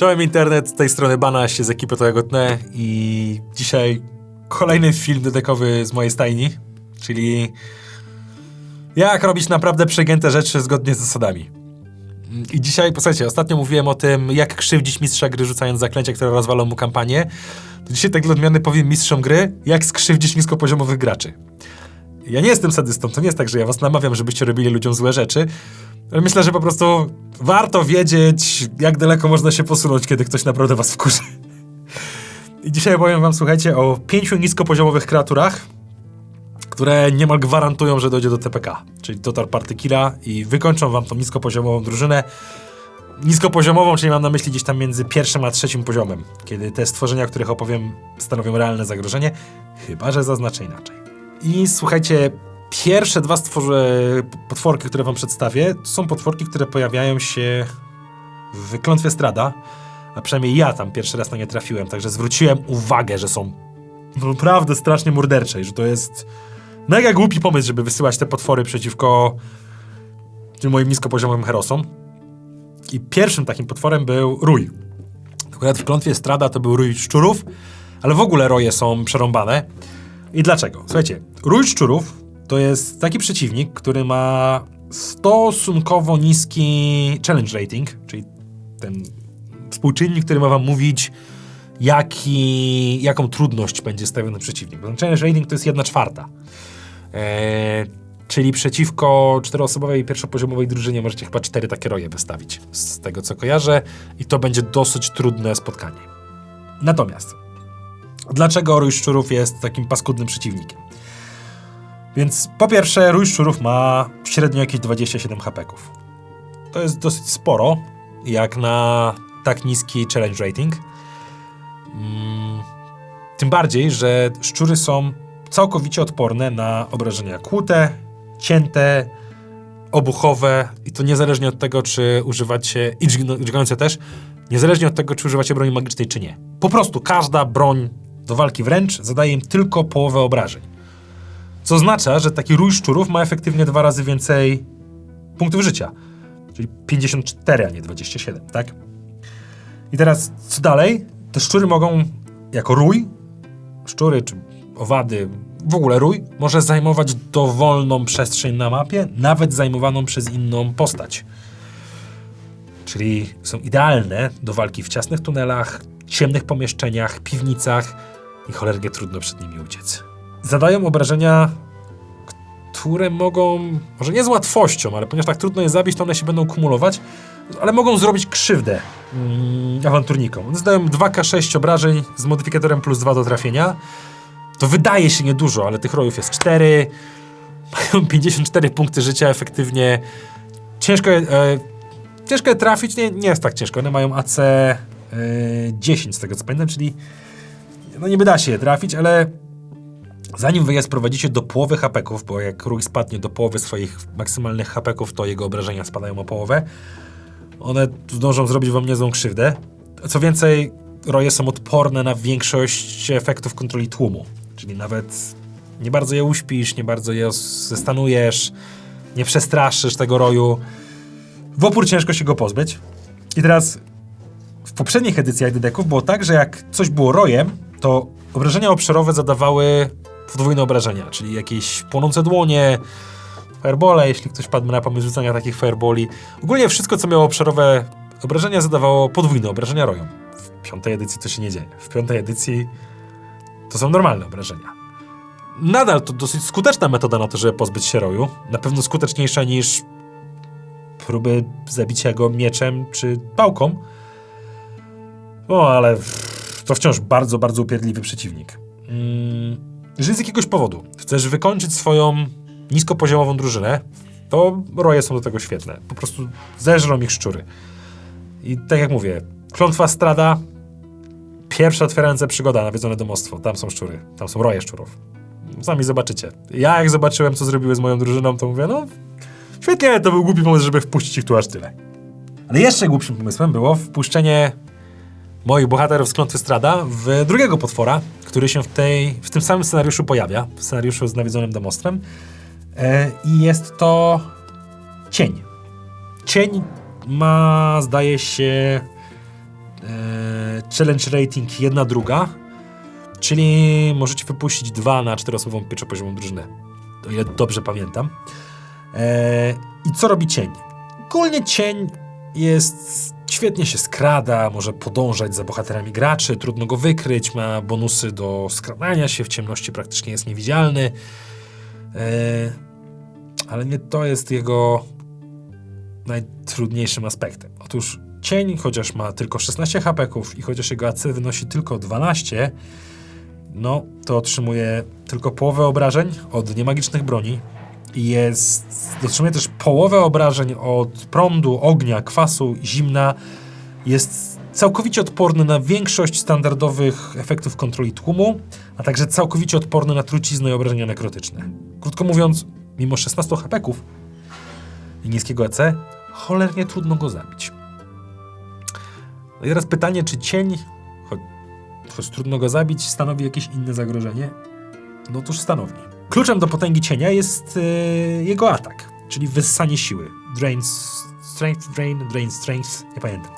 Czołem internet, z tej strony Bana się z ekipy To Jagotne i dzisiaj kolejny film detekowy z mojej stajni, czyli jak robić naprawdę przegięte rzeczy zgodnie z zasadami. I dzisiaj, posłuchajcie, ostatnio mówiłem o tym, jak krzywdzić mistrza gry rzucając zaklęcia, które rozwalą mu kampanię. To dzisiaj tak dla odmiany powiem mistrzom gry, jak skrzywdzić niskopoziomowych graczy. Ja nie jestem sadystą, to nie jest tak, że ja was namawiam, żebyście robili ludziom złe rzeczy, myślę, że po prostu warto wiedzieć, jak daleko można się posunąć, kiedy ktoś naprawdę was wkurzy. I dzisiaj powiem wam, słuchajcie, o pięciu niskopoziomowych kreaturach, które niemal gwarantują, że dojdzie do TPK, czyli Total Party Killa i wykończą wam tą niskopoziomową drużynę. Niskopoziomową, czyli mam na myśli gdzieś tam między pierwszym a trzecim poziomem, kiedy te stworzenia, o których opowiem, stanowią realne zagrożenie, chyba że zaznaczę inaczej. I słuchajcie, pierwsze dwa stworze, potworki, które wam przedstawię, to są potworki, które pojawiają się w Klątwie Strada, a przynajmniej ja tam pierwszy raz na nie trafiłem, także zwróciłem uwagę, że są naprawdę strasznie mordercze i że to jest mega głupi pomysł, żeby wysyłać te potwory przeciwko tym moim niskopoziomowym herosom. I pierwszym takim potworem był rój. Akurat w Klątwie Strada to był rój szczurów, ale w ogóle roje są przerąbane. I dlaczego? Słuchajcie, rój szczurów to jest taki przeciwnik, który ma stosunkowo niski challenge rating, czyli ten współczynnik, który ma wam mówić, jaki, jaką trudność będzie stawiał na przeciwnik. Bo ten challenge rating to jest jedna czwarta. Eee, czyli przeciwko czteroosobowej pierwszopoziomowej drużynie możecie chyba cztery takie roje wystawić, z tego co kojarzę, i to będzie dosyć trudne spotkanie. Natomiast, dlaczego rój szczurów jest takim paskudnym przeciwnikiem? Więc po pierwsze, rój szczurów ma średnio jakieś 27 hapeków. To jest dosyć sporo, jak na tak niski challenge rating. Mm, tym bardziej, że szczury są całkowicie odporne na obrażenia kłute, cięte, obuchowe i to niezależnie od tego, czy używacie, i dźgające też, niezależnie od tego, czy używacie broni magicznej, czy nie. Po prostu każda broń do walki wręcz zadaje im tylko połowę obrażeń. Co oznacza, że taki rój szczurów ma efektywnie dwa razy więcej punktów życia. Czyli 54, a nie 27, tak? I teraz, co dalej? Te szczury mogą, jako rój, szczury czy owady, w ogóle rój, może zajmować dowolną przestrzeń na mapie, nawet zajmowaną przez inną postać. Czyli są idealne do walki w ciasnych tunelach, ciemnych pomieszczeniach, piwnicach i cholernie trudno przed nimi uciec. Zadają obrażenia, które mogą, może nie z łatwością, ale ponieważ tak trudno je zabić, to one się będą kumulować, ale mogą zrobić krzywdę mm, awanturnikom. One zdają 2k6 obrażeń z modyfikatorem plus 2 do trafienia. To wydaje się niedużo, ale tych rojów jest 4. Mają 54 punkty życia efektywnie. Ciężko je, e, ciężko je trafić, nie, nie jest tak ciężko. One mają AC e, 10 z tego co pamiętam, czyli no niby da się je trafić, ale zanim wy je sprowadzicie do połowy hapeków, bo jak rój spadnie do połowy swoich maksymalnych hapeków, to jego obrażenia spadają o połowę, one zdążą zrobić wam niezłą krzywdę. Co więcej, roje są odporne na większość efektów kontroli tłumu. Czyli nawet nie bardzo je uśpisz, nie bardzo je zestanujesz, nie przestraszysz tego roju. W opór ciężko się go pozbyć. I teraz w poprzednich edycjach Dedeków było tak, że jak coś było rojem, to obrażenia obszarowe zadawały podwójne obrażenia, czyli jakieś płonące dłonie, firebole, jeśli ktoś padł na pomysł rzucania takich fireboli. Ogólnie wszystko, co miało obszarowe obrażenia, zadawało podwójne obrażenia rojom. W piątej edycji to się nie dzieje. W piątej edycji to są normalne obrażenia. Nadal to dosyć skuteczna metoda na to, żeby pozbyć się roju. Na pewno skuteczniejsza niż próby zabicia go mieczem czy pałką. No, ale to wciąż bardzo, bardzo upierdliwy przeciwnik. Mm, jeżeli z jakiegoś powodu chcesz wykończyć swoją niskopoziomową drużynę, to roje są do tego świetne. Po prostu zeżrą ich szczury. I tak jak mówię, klątwa strada, pierwsza otwierająca przygoda, nawiedzone domostwo. Tam są szczury, tam są roje szczurów. Sami zobaczycie. Ja jak zobaczyłem, co zrobiły z moją drużyną, to mówię, no świetnie, to był głupi pomysł, żeby wpuścić ich tu aż tyle. Ale jeszcze głupszym pomysłem było wpuszczenie moich bohaterów z klątwy strada w drugiego potwora, który się w, tej, w tym samym scenariuszu pojawia, w scenariuszu z nawiedzonym domostwem. E, I jest to cień. Cień ma, zdaje się, e, challenge rating jedna druga, czyli możecie wypuścić dwa na czteroosobową pierwszopoziomą drużynę, o ile dobrze pamiętam. E, I co robi cień? Ogólnie cień jest świetnie się skrada, może podążać za bohaterami graczy, trudno go wykryć, ma bonusy do skradania się, w ciemności praktycznie jest niewidzialny. E, ale nie to jest jego najtrudniejszym aspektem. Otóż cień, chociaż ma tylko 16 hapeków i chociaż jego AC wynosi tylko 12, no to otrzymuje tylko połowę obrażeń od niemagicznych broni jest, otrzymuje też połowę obrażeń od prądu, ognia, kwasu, zimna. Jest całkowicie odporny na większość standardowych efektów kontroli tłumu, a także całkowicie odporny na truciznę i obrażenia nekrotyczne. Krótko mówiąc, mimo 16 hapeków i niskiego AC, cholernie trudno go zabić. No i teraz pytanie, czy cień, choć, choć trudno go zabić, stanowi jakieś inne zagrożenie? No otóż stanowi. Kluczem do potęgi cienia jest e, jego atak, czyli wyssanie siły. Drain strength, drain, drain strength, nie pamiętam.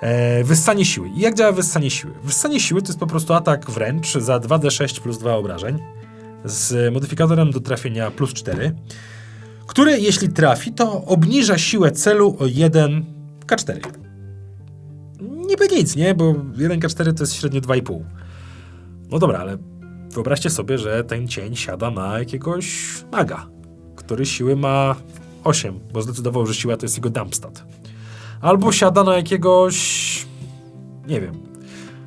E, wyssanie siły. I jak działa wyssanie siły? Wyssanie siły to jest po prostu atak wręcz za 2d6 plus 2 obrażeń z modyfikatorem do trafienia plus 4, który jeśli trafi, to obniża siłę celu o 1 K4. Niby nic, nie? Bo 1 K4 to jest średnio 2,5. No dobra, ale wyobraźcie sobie, że ten cień siada na jakiegoś maga, który siły ma 8, bo zdecydował, że siła to jest jego dumpstat. Albo siada na jakiegoś, nie wiem,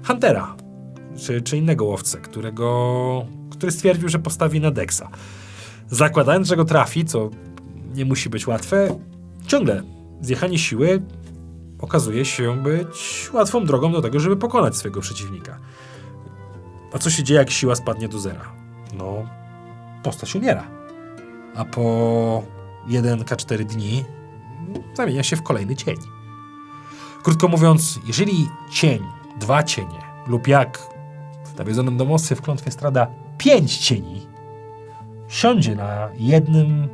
huntera, czy, czy innego łowcę, którego, który stwierdził, że postawi na Dexa. Zakładając, że go trafi, co nie musi być łatwe, ciągle zjechanie siły okazuje się być łatwą drogą do tego, żeby pokonać swojego przeciwnika. A co się dzieje, jak siła spadnie do zera? No, postać umiera. A po 1K4 dni zamienia się w kolejny cień. Krótko mówiąc, jeżeli cień, dwa cienie lub jak w nawiedzonym domostwie w klątwie strada pięć cieni siądzie na jednym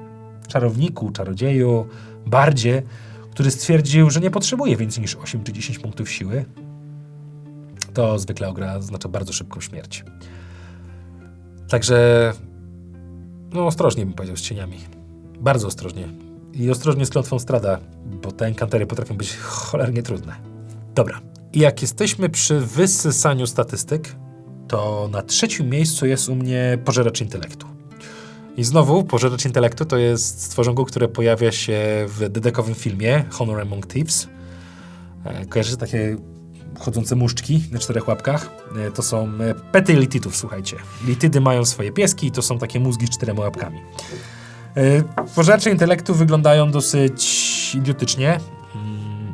czarowniku, czarodzieju, bardzie, który stwierdził, że nie potrzebuje więcej niż 8 czy 10 punktów siły, to zwykle oznacza bardzo szybką śmierć. Także no ostrożnie bym powiedział z cieniami. Bardzo ostrożnie. I ostrożnie z klątwą strada, bo te enkantery potrafią być cholernie trudne. Dobra. I jak jesteśmy przy wysysaniu statystyk, to na trzecim miejscu jest u mnie pożeracz intelektu. I znowu, pożeracz intelektu to jest stworzonko, które pojawia się w dedekowym filmie Honor Among Thieves. E, Kojarzycie takie chodzące muszczki na czterech łapkach? E, To są e, pety lititów, słuchajcie. Litydy mają swoje pieski i to są takie mózgi z czterema łapkami. E, Pożeracze intelektu wyglądają dosyć idiotycznie mm,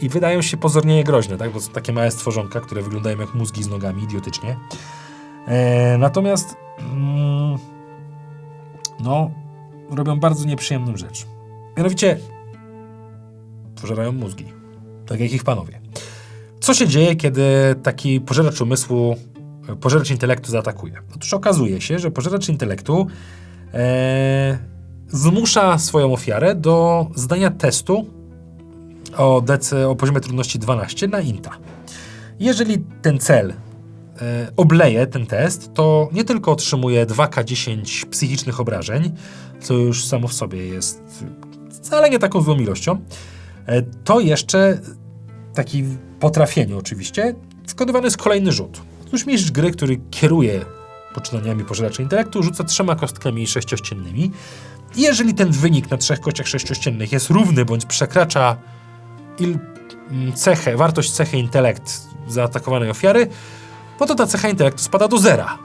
i wydają się pozornie niegroźne, tak? bo są takie małe stworzonka, które wyglądają jak mózgi z nogami, idiotycznie. Natomiast mm, no, robią bardzo nieprzyjemną rzecz. Mianowicie pożerają mózgi, tak jak ich panowie. Co się dzieje, kiedy taki pożeracz umysłu, e, pożeracz intelektu zaatakuje? Otóż okazuje się, że pożeracz intelektu e, zmusza swoją ofiarę do zdania testu o, DC, o poziomie trudności 12 na INTA. Jeżeli ten cel e, obleje ten test, to nie tylko otrzymuje 2K10 psychicznych obrażeń, co już samo w sobie jest wcale nie taką złą ilością, e, to jeszcze taki po trafieniu oczywiście, wykonywany jest kolejny rzut. Otóż mistrz gry, który kieruje poczynaniami pożeraczy intelektu, rzuca trzema kostkami sześciościennymi i jeżeli ten wynik na trzech kościach sześciościennych jest równy bądź przekracza il, mm, cechę, wartość cechy intelekt zaatakowanej ofiary, no to ta cecha intelektu spada do zera.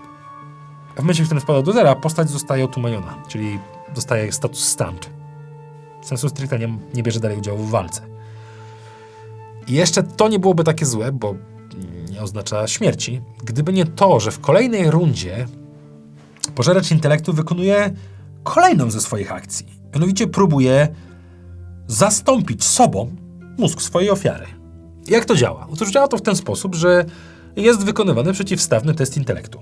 A w momencie, w którym spada do zera, postać zostaje otumaniona, czyli dostaje status stunt. Sensu stricte nie, nie bierze dalej udziału w walce. I jeszcze to nie byłoby takie złe, bo nie oznacza śmierci, gdyby nie to, że w kolejnej rundzie pożeracz intelektu wykonuje kolejną ze swoich akcji. Mianowicie próbuje zastąpić sobą mózg swojej ofiary. Jak to działa? Otóż działa to w ten sposób, że jest wykonywany przeciwstawny test intelektu.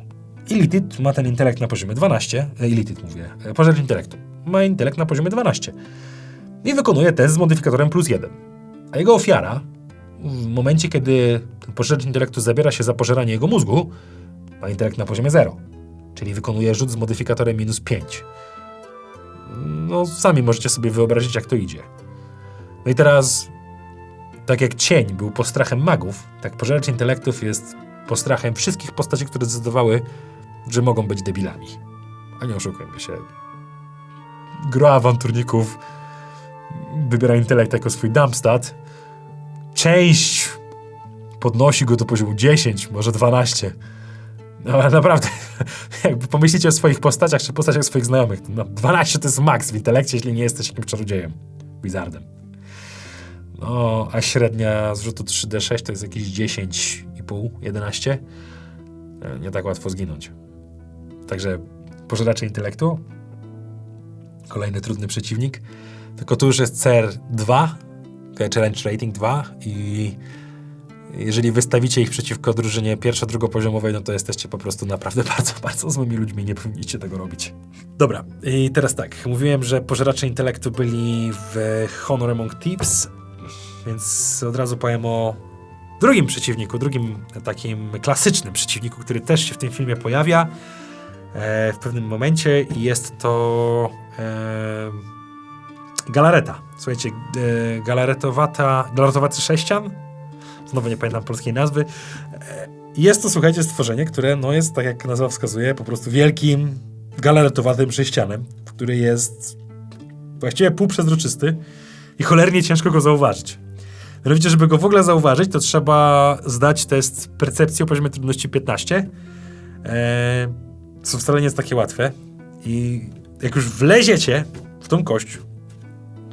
Ilitit ma ten intelekt na poziomie 12, e, mówię, e, pożeracz intelektu, ma intelekt na poziomie 12 i wykonuje test z modyfikatorem plus 1. A jego ofiara w momencie, kiedy ten pożeracz intelektu zabiera się za pożeranie jego mózgu, ma intelekt na poziomie 0, czyli wykonuje rzut z modyfikatorem minus 5. No, sami możecie sobie wyobrazić, jak to idzie. No i teraz, tak jak cień był postrachem magów, tak pożeracz intelektów jest postrachem wszystkich postaci, które zdecydowały, że mogą być debilami. A nie oszukujmy się. Gro awanturników wybiera intelekt jako swój dumpstat. Część podnosi go do poziomu 10, może 12. No ale naprawdę, jakby pomyślicie o swoich postaciach, czy postaciach swoich znajomych, no, 12 to jest maks w intelekcie, jeśli nie jesteś jakimś czarodziejem, wizardem. No, a średnia zrzutu 3D6 to jest jakieś 10,5, 11. E, Nie tak łatwo zginąć. Także pożeracze intelektu. Kolejny trudny przeciwnik. Tylko tu już jest CR2, Challenge Rating 2 i jeżeli wystawicie ich przeciwko drużynie pierwszo, drugopoziomowej, no to jesteście po prostu naprawdę bardzo, bardzo złymi ludźmi nie powinniście tego robić. Dobra, i teraz tak. Mówiłem, że pożeracze intelektu byli w Honor Among Thieves, więc od razu powiem o drugim przeciwniku, drugim takim klasycznym przeciwniku, który też się w tym filmie pojawia e, w pewnym momencie i jest to e, galareta. Słuchajcie, e, galaretowata, galaretowaty sześcian, znowu nie pamiętam polskiej nazwy. E, Jest to, słuchajcie, stworzenie, które no, jest, tak jak nazwa wskazuje, po prostu wielkim, galaretowatym sześcianem, który jest właściwie półprzezroczysty i cholernie ciężko go zauważyć. Mianowicie, żeby go w ogóle zauważyć, to trzeba zdać test percepcji o poziomie trudności 15, e, co wcale nie jest takie łatwe. I jak już wleziecie w tą kość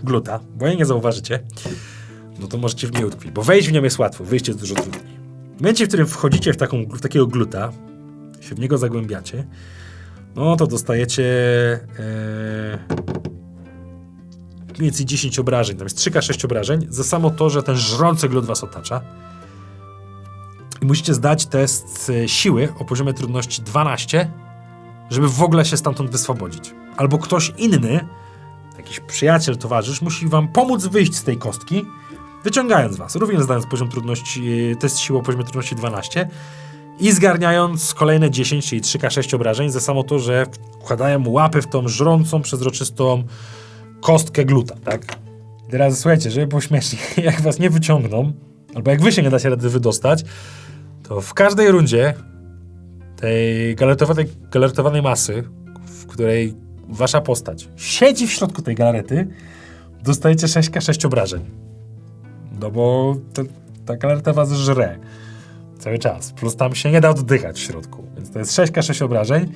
gluta, bo jej nie zauważycie, no to możecie w niej utkwić, bo wejść w nią jest łatwo, wyjście jest dużo trudniej. W momencie, w którym wchodzicie w, taką, w takiego gluta, się w niego zagłębiacie, no to dostajecie e, mniej więcej 10 obrażeń, tam jest 3K6 obrażeń, za samo to, że ten żrący glut was otacza. I musicie zdać test e, siły o poziomie trudności 12, żeby w ogóle się stamtąd wyswobodzić. Albo ktoś inny, jakiś przyjaciel, towarzysz, musi wam pomóc wyjść z tej kostki, wyciągając was, również zdając poziom trudności, e, test siły o poziomie trudności 12 i zgarniając kolejne 10, czyli 3K6 obrażeń, za samo to, że wkładają łapy w tą żrącą, przezroczystą kostkę gluta, tak? Teraz słuchajcie, żeby było śmiesznie, jak was nie wyciągną, albo jak wy się nie dacie rady wydostać, to w każdej rundzie tej galaretowanej, galaretowanej masy, w której wasza postać siedzi w środku tej galarety, dostajecie 6K6 obrażeń. No bo to, ta galareta was żre cały czas. Plus tam się nie da oddychać w środku. Więc to jest 6K6 obrażeń.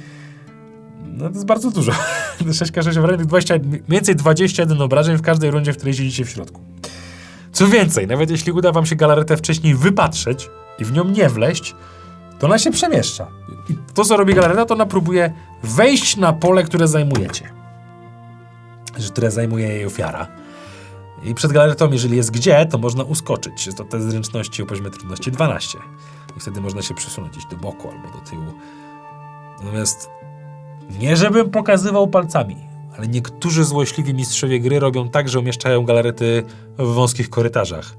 No to jest bardzo dużo. 6K6 obrażeń, 20, mniej więcej 21 obrażeń w każdej rundzie, w której siedzicie w środku. Co więcej, nawet jeśli uda wam się galaretę wcześniej wypatrzeć i w nią nie wleść, to ona się przemieszcza. I to, co robi galareta, to ona próbuje wejść na pole, które zajmujecie. Które zajmuje jej ofiara. I przed galaretą, jeżeli jest gdzie, to można uskoczyć. To test zręczności o poziomie trudności 12. I wtedy można się przesunąć gdzieś do boku albo do tyłu. Natomiast nie żebym pokazywał palcami, ale niektórzy złośliwi mistrzowie gry robią tak, że umieszczają galarety w wąskich korytarzach.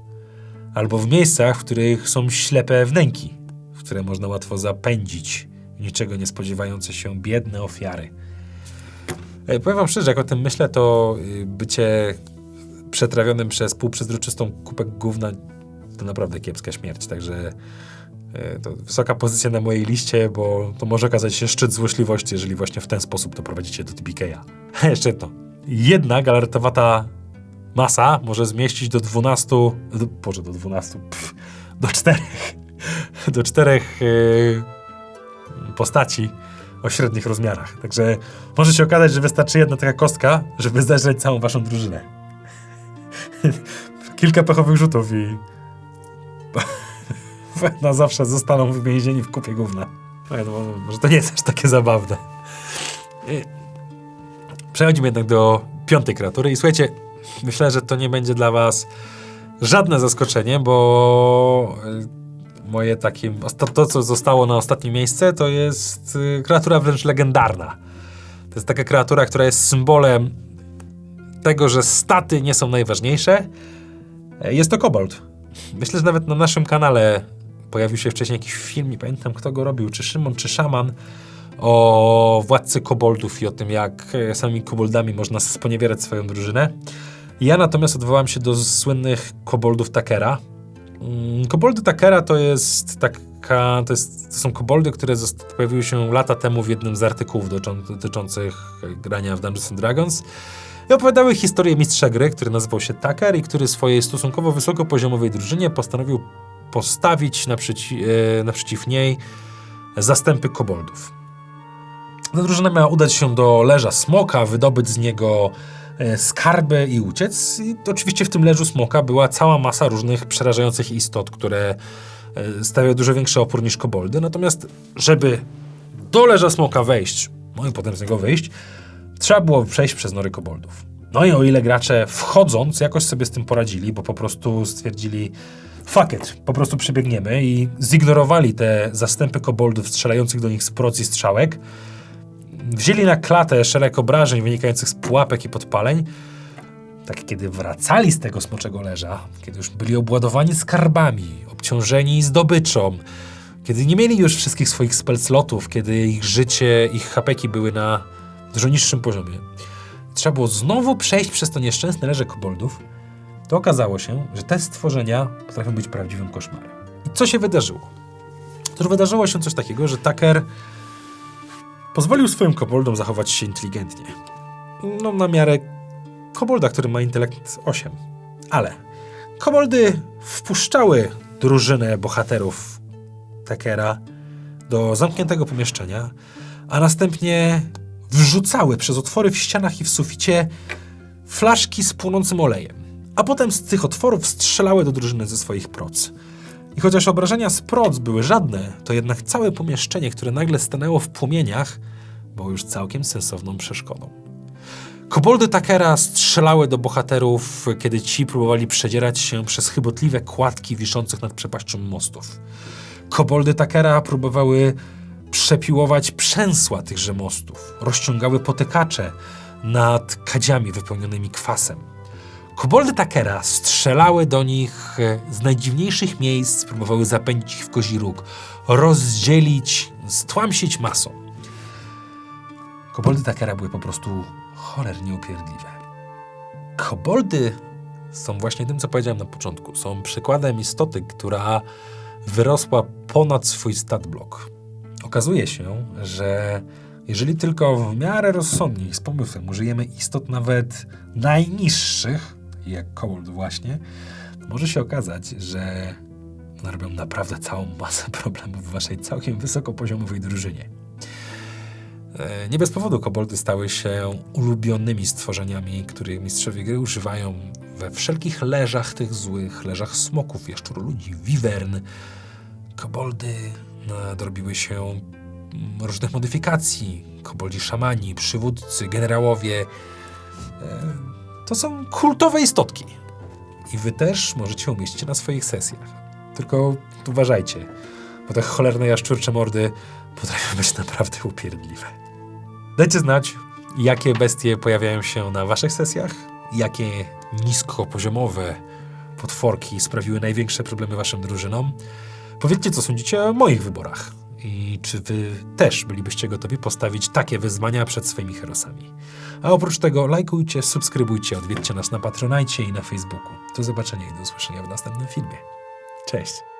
Albo w miejscach, w których są ślepe wnęki, w które można łatwo zapędzić niczego nie spodziewające się biedne ofiary. Ej, powiem wam szczerze, jak o tym myślę, to y, bycie przetrawionym przez półprzezroczystą kupę gówna to naprawdę kiepska śmierć, także e, to wysoka pozycja na mojej liście, bo to może okazać się szczyt złośliwości, jeżeli właśnie w ten sposób doprowadzicie do TBK-a. Jeszcze to. Jedna galaretowata masa może zmieścić do 12, do, boże, do 12, pff, do czterech, do czterech e, postaci o średnich rozmiarach. Także może się okazać, że wystarczy jedna taka kostka, żeby zeżreć całą waszą drużynę. Kilka pechowych rzutów i na zawsze zostaną uwięzieni w kupie gówna. To może, to nie jest aż takie zabawne. I Przechodzimy jednak do piątej kreatury i słuchajcie, myślę, że to nie będzie dla was żadne zaskoczenie, bo moje takie, to co zostało na ostatnie miejsce, to jest y, kreatura wręcz legendarna. To jest taka kreatura, która jest symbolem tego, że staty nie są najważniejsze. E, Jest to kobold. Myślę, że nawet na naszym kanale pojawił się wcześniej jakiś film, nie pamiętam kto go robił, czy Szymon, czy Szaman, o władcy koboldów i o tym, jak e, samymi koboldami można sponiewierać swoją drużynę. Ja natomiast odwołam się do słynnych koboldów Takera. Mm, Koboldy Takera to jest taka, to, jest, to są koboldy, które pojawiły się lata temu w jednym z artykułów dotyczących grania w Dungeons and Dragons i opowiadały historię mistrza gry, który nazywał się Taker i który swojej stosunkowo wysokopoziomowej drużynie postanowił postawić naprzeci- e, naprzeciw niej zastępy koboldów. Ta drużyna miała udać się do leża smoka, wydobyć z niego e, skarby i uciec. I oczywiście w tym leżu smoka była cała masa różnych przerażających istot, które e, stawiały dużo większy opór niż koboldy. Natomiast, żeby do leża smoka wejść, no i potem z niego wyjść, trzeba było przejść przez nory koboldów. No i o ile gracze wchodząc jakoś sobie z tym poradzili, bo po prostu stwierdzili fuck it, po prostu przebiegniemy i zignorowali te zastępy koboldów strzelających do nich z proc i strzałek, wzięli na klatę szereg obrażeń wynikających z pułapek i podpaleń, tak kiedy wracali z tego smoczego leża, kiedy już byli obładowani skarbami, obciążeni zdobyczą, kiedy nie mieli już wszystkich swoich spell slotów, kiedy ich życie, ich hapeki były na dużo niższym poziomie, trzeba było znowu przejść przez to nieszczęsne leże koboldów, to okazało się, że te stworzenia potrafią być prawdziwym koszmarem. I co się wydarzyło? Otóż wydarzyło się coś takiego, że Tucker pozwolił swoim koboldom zachować się inteligentnie. No, na miarę kobolda, który ma intelekt 8. Ale koboldy wpuszczały drużynę bohaterów Tuckera do zamkniętego pomieszczenia, a następnie wrzucały przez otwory w ścianach i w suficie flaszki z płonącym olejem. A potem z tych otworów strzelały do drużyny ze swoich proc. I chociaż obrażenia z proc były żadne, to jednak całe pomieszczenie, które nagle stanęło w płomieniach, było już całkiem sensowną przeszkodą. Koboldy Takera strzelały do bohaterów, kiedy ci próbowali przedzierać się przez chybotliwe kładki wiszących nad przepaścią mostów. Koboldy Takera próbowały przepiłować przęsła tychże mostów, rozciągały potykacze nad kadziami wypełnionymi kwasem. Koboldy Takera strzelały do nich e, z najdziwniejszych miejsc, próbowały zapędzić ich w kozi róg, rozdzielić, stłamsić masą. Koboldy Takera były po prostu cholernie upierdliwe. Koboldy są właśnie tym, co powiedziałem na początku. Są przykładem istoty, która wyrosła ponad swój stat block. Okazuje się, że jeżeli tylko w miarę rozsądnie i z pomysłem użyjemy istot nawet najniższych, jak kobold właśnie, może się okazać, że robią naprawdę całą masę problemów w waszej całkiem wysokopoziomowej drużynie. E, Nie bez powodu koboldy stały się ulubionymi stworzeniami, których mistrzowie gry używają we wszelkich leżach tych złych, leżach smoków, jaszczur ludzi, wiwern. Koboldy nadrobiły się mm, różnych modyfikacji. Koboldi szamani, przywódcy, generałowie. To są kultowe istotki. I wy też możecie umieścić na swoich sesjach. Tylko uważajcie, bo te cholerne jaszczurcze mordy potrafią być naprawdę upierdliwe. Dajcie znać, jakie bestie pojawiają się na waszych sesjach, jakie niskopoziomowe potworki sprawiły największe problemy waszym drużynom. Powiedzcie, co sądzicie o moich wyborach i czy wy też bylibyście gotowi postawić takie wyzwania przed swoimi herosami. A oprócz tego lajkujcie, subskrybujcie, odwiedźcie nas na Patronajcie i na Facebooku. Do zobaczenia i do usłyszenia w następnym filmie. Cześć!